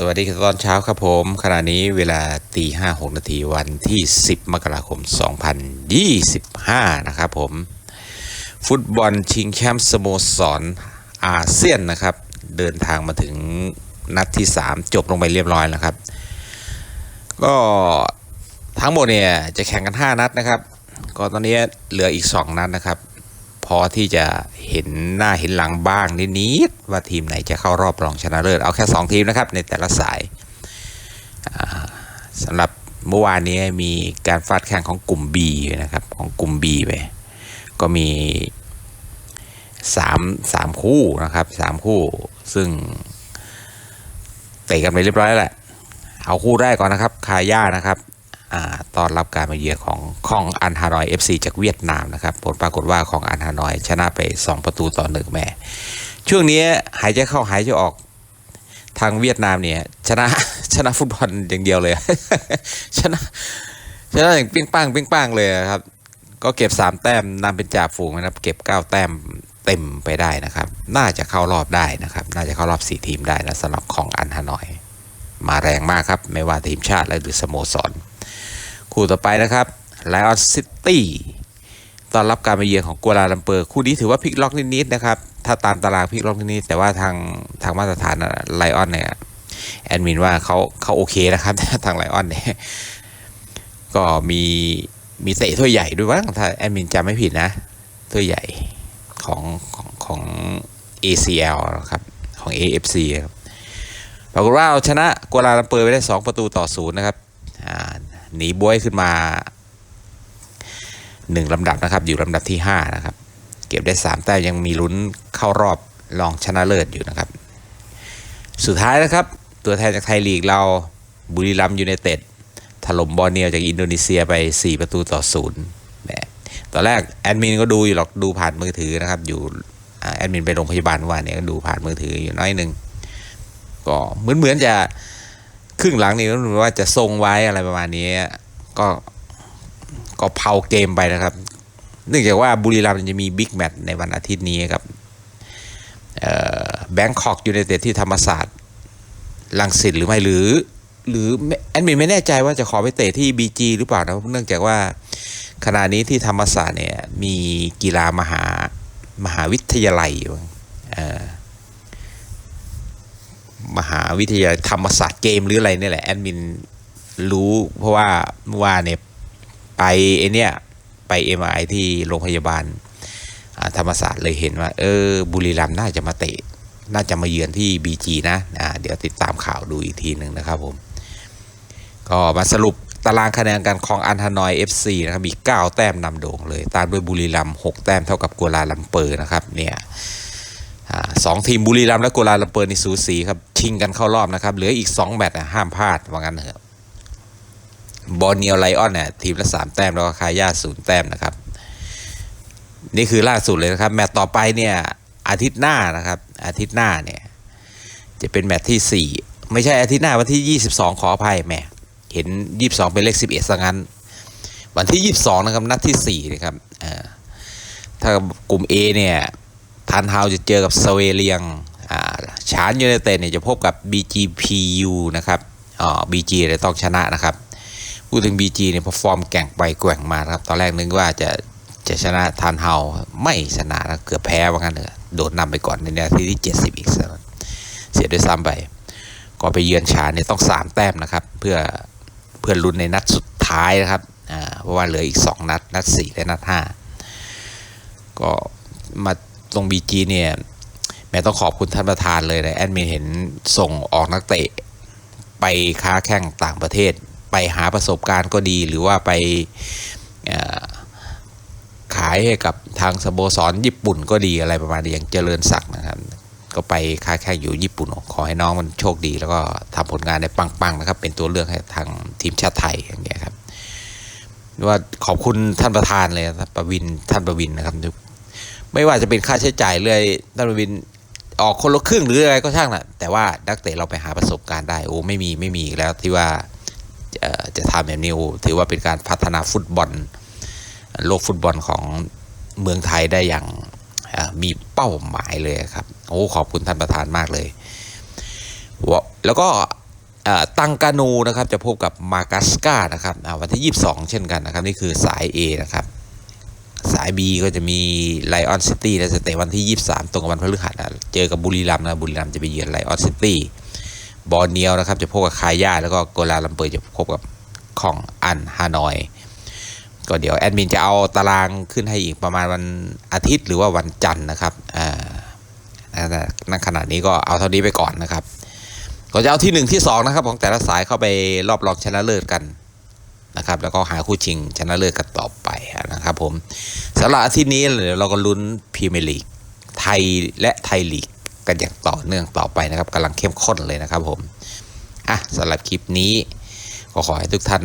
สวัสดีครับตอนเช้าครับผมขณะนี้เวลาตีห้าหกนาทีวันที่ 10 มกราคม 2025 นะครับผม ฟุตบอลชิงแชมป์สโมสรอาเซียนนะครับ เดินทางมาถึงนัดที่ 3 จบลงไปเรียบร้อยแล้วครับ ก็ทั้งหมดเนี่ยจะแข่งกัน 5 นัดนะครับ ก็ตอนนี้เหลืออีก 2 นัดนะครับ พอที่จะเห็นหน้าเห็นหลังบ้างนิดๆว่าทีมไหนจะเข้ารอบรองชนะเลิศเอาแค่ 2 ทีมนะครับในแต่ละสายอ่าสำหรับเมื่อวานนี้มีการฟาดแข่งของกลุ่ม B นะครับของกลุ่ม B ไปก็มี 3 3 คู่นะครับ 3 คู่ซึ่งเตะกันไปเรียบร้อยแล้วแหละเอาคู่แรกก่อนนะครับ คาย่านะครับ ตอนรับการมาเยือนของของอันฮานอย FC จากเวียดนามนะครับ ผลปรากฏว่าของอันฮานอยชนะไป 2 ประตูต่อหนึ่งแม่ ช่วงนี้หายใจเข้าหายใจออกทางเวียดนามเนี่ยชนะชนะฟุตบอลอย่างเดียวเลย ชนะชนะอย่างปิ้งป้างปิ้งป้างเลยครับ ก็เก็บ 3 แต้มนำเป็นจ่าฝูงนะครับ เก็บ 9 แต้มเต็มไปได้นะครับ น่าจะเข้ารอบได้นะครับ น่าจะเข้ารอบ 4 ทีมได้นะสำหรับของอันฮานอย มาแรงมากครับ ไม่ว่าทีมชาติและหรือสโมสร คู่ต่อไปนะครับไลออนซิตี้ต้อนรับการมาเยือนของกัวลาลัมเปอร์ คู่นี้ถือว่าพลิกล็อกนิดๆนะครับ ถ้าตามตารางพลิกล็อกนิดๆแต่ว่าทางทางมาตรฐานไลออนเนี่ยแอดมินว่าเขาเขาโอเคนะครับทางไลออนเนี่ยก็มีมีเตะถ้วยใหญ่ด้วยว่าถ้าแอดมินจำไม่ผิดนะถ้วยใหญ่ของของของ ACL นะครับของ AFC ครับปรากฏว่าเอาชนะกัวลาลัมเปอร์ไปได้ 2 ประตูต่อศูนย์นะครับ หนีบวยขึ้นมา1ลำดับนะครับ อยู่ลำดับที่5นะครับ เก็บได้3แต้มยังมีลุ้นเข้ารอบรองชนะเลิศอยู่นะครับ สุดท้ายนะครับ ตัวแทนจากไทยลีกเราบุรีรัมย์ยูไนเต็ดถล่มบอร์เนียวจากอินโดนีเซียไป 4 ประตูต่อศูนย์ตอนแรกแอดมินก็ดูอยู่หรอกดูผ่านมือถือนะครับ อยู่แอดมินไปโรงพยาบาลเมื่อวันเนี่ยก็ดูผ่านมือถืออยู่น้อยหนึ่งก็เหมือนเหมือนจะ ครึ่งหลังนี่รู้ว่าจะทรงไว้อะไรประมาณนี้ ก็ก็เผาเกมไปนะครับ เนื่องจากว่าบุรีรัมย์จะมีบิ๊กแมตช์ในวันอาทิตย์นี้ครับแบงคอกยูไนเต็ดที่ธรรมศาสตร์ลังสิตหรือไม่หรือ หรือแอดมินไม่แน่ใจว่าจะขอไปเตะที่ BG หรือเปล่านะเนื่องจากว่าขณะนี้ที่ธรรมศาสตร์เนี่ยมีกีฬามหามหาวิทยาลัยอยู่ มหาวิทยาลัยธรรมศาสตร์เกมหรืออะไรเนี่ยแหละแอดมินรู้เพราะว่าเมื่อวานเนี่ยไปไอเนี่ยไปเอ็มไอที่โรงพยาบาลธรรมศาสตร์เลยเห็นว่าเออบุรีรัมย์น่าจะมาเตะ น่าจะมาเยือนที่ BG นะอ่าเดี๋ยวติดตามข่าวดูอีกทีหนึ่งนะครับผมก็มาสรุปตารางคะแนนกันของอันฮานอย FC นะครับมี 9 แต้มนำโด่งเลย ตามด้วยบุรีรัมย์6แต้มเท่ากับกัวลาลัมเปอร์นะครับเนี่ย สองทีมบุรีรัมย์และโกลาลัมเปอร์นี่สูสีครับชิงกันเข้ารอบนะครับเหลืออีก 2 แมตช์ห้ามพลาดว่างั้นเถอะบอลเนียลไลออนเนี่ยทีมละ 3 แต้มแล้วก็คาย่าศูนย์แต้มนะครับ นี่คือล่าสุดเลยนะครับ แมตช์ต่อไปเนี่ยอาทิตย์หน้านะครับ อาทิตย์หน้าเนี่ยจะเป็นแมตช์ที่ 4 ไม่ใช่อาทิตย์หน้าวันที่ 22 ขออภัยแหมเห็น 22 เป็นเลข 11ซะงั้น วันที่ 22 นะครับนัดที่4นะครับถ้ากลุ่ม A เนี่ย ทันฮาวจะเจอกับสเวเลียงอ่าชานยูไนเต็ดเนี่ยจะพบกับ BGPU นะครับอ๋อ BG เลยต้องชนะนะครับ พูดถึง BG เนี่ยพอฟอร์มแก่งไปแกว่งมาครับ ตอนแรกนึกว่าจะจะชนะทันเฮาไม่ชนะนะเกือบแพ้ว่างั้นเถอะโดนนำไปก่อนในนาทีที่ 70 อีกเสียด้วยซ้ำไปก็ไปเยือนชานเนี่ยต้อง 3 แต้มนะครับ เพื่อเพื่อลุ้นในนัดสุดท้ายนะครับอ่าเพราะว่าเหลืออีก 2 นัด นัด 4 และนัด 5 ก็มา ตรงบีจีเนี่ยแม่ต้องขอบคุณท่านประธานเลยนะแอดมินเห็นส่งออกนักเตะ ไปค้าแข่งต่างประเทศ ไปหาประสบการณ์ก็ดีหรือว่าไปขายให้กับทางสโมสรญี่ปุ่นก็ดีอะไรประมาณนี้อย่างเจริญศักดิ์นะครับ ก็ไปค้าแข่งอยู่ญี่ปุ่น ขอให้น้องมันโชคดี แล้วก็ทำผลงานได้ปังๆนะครับ เป็นตัวเลือกให้ทางทีมชาติไทยอย่างเงี้ยครับว่าขอบคุณท่านประธานเลยครับประวินท่านประวินนะครับ ไม่ว่าจะเป็นค่าใช้จ่ายเลยท่านประวินออกคนละครึ่งหรืออะไรก็ช่างนะแต่ว่านักเตะเราไปหาประสบการณ์ได้โอ้ไม่มีไม่มีอีกแล้วที่ว่าจะทำแบบนี้โอ้ถือว่าเป็นการพัฒนาฟุตบอล โลกฟุตบอลของเมืองไทยได้อย่างมีเป้าหมายเลยครับโอ้ขอบคุณท่านประธานมากเลย แล้วก็ตังกานูนะครับจะพบกับมากัสกานะครับวันที่ 22 เช่นกันนะครับ นี่คือสาย A นะครับาย B ก็จะมีไลออนซิตี้และจะเตะวันที่ 23 ตรงกับวันพฤหัสนะเจอกับบุรีรัมย์นะบุรีรัมย์จะไปเยือนไลออนซิตี้บอร์เนียวนะครับจะพบกับคาย่าแล้วก็โกลาลัมเปอร์จะพบกับของอันฮานอย ก็เดี๋ยวแอดมินจะเอาตารางขึ้นให้อีกประมาณวันอาทิตย์หรือว่าวันจันทร์นะครับอ่าณขณะนี้ก็เอาเท่านี้ไปก่อนนะครับ ก็จะเอาที่หนึ่งที่สองนะครับ ของแต่ละสายเข้าไปรอบรองชนะเลิศกันนะครับ แล้วก็หาคู่ชิงชนะเลิศกันต่อไป นะครับผมสำหรับอาทิตย์นี้เดี๋ยวเราก็ลุ้นพรีเมียร์ลีกไทยและไทยลีกกันอย่างต่อเนื่องต่อไปนะครับกำลังเข้มข้นเลยนะครับผมอะสำหรับคลิปนี้ก็ขอให้ทุกท่าน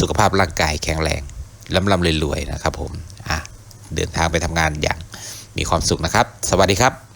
สุขภาพร่างกายแข็งแรงลำลำรวยๆนะครับผมอะเดินทางไปทำงานอย่างมีความสุขนะครับ สวัสดีครับ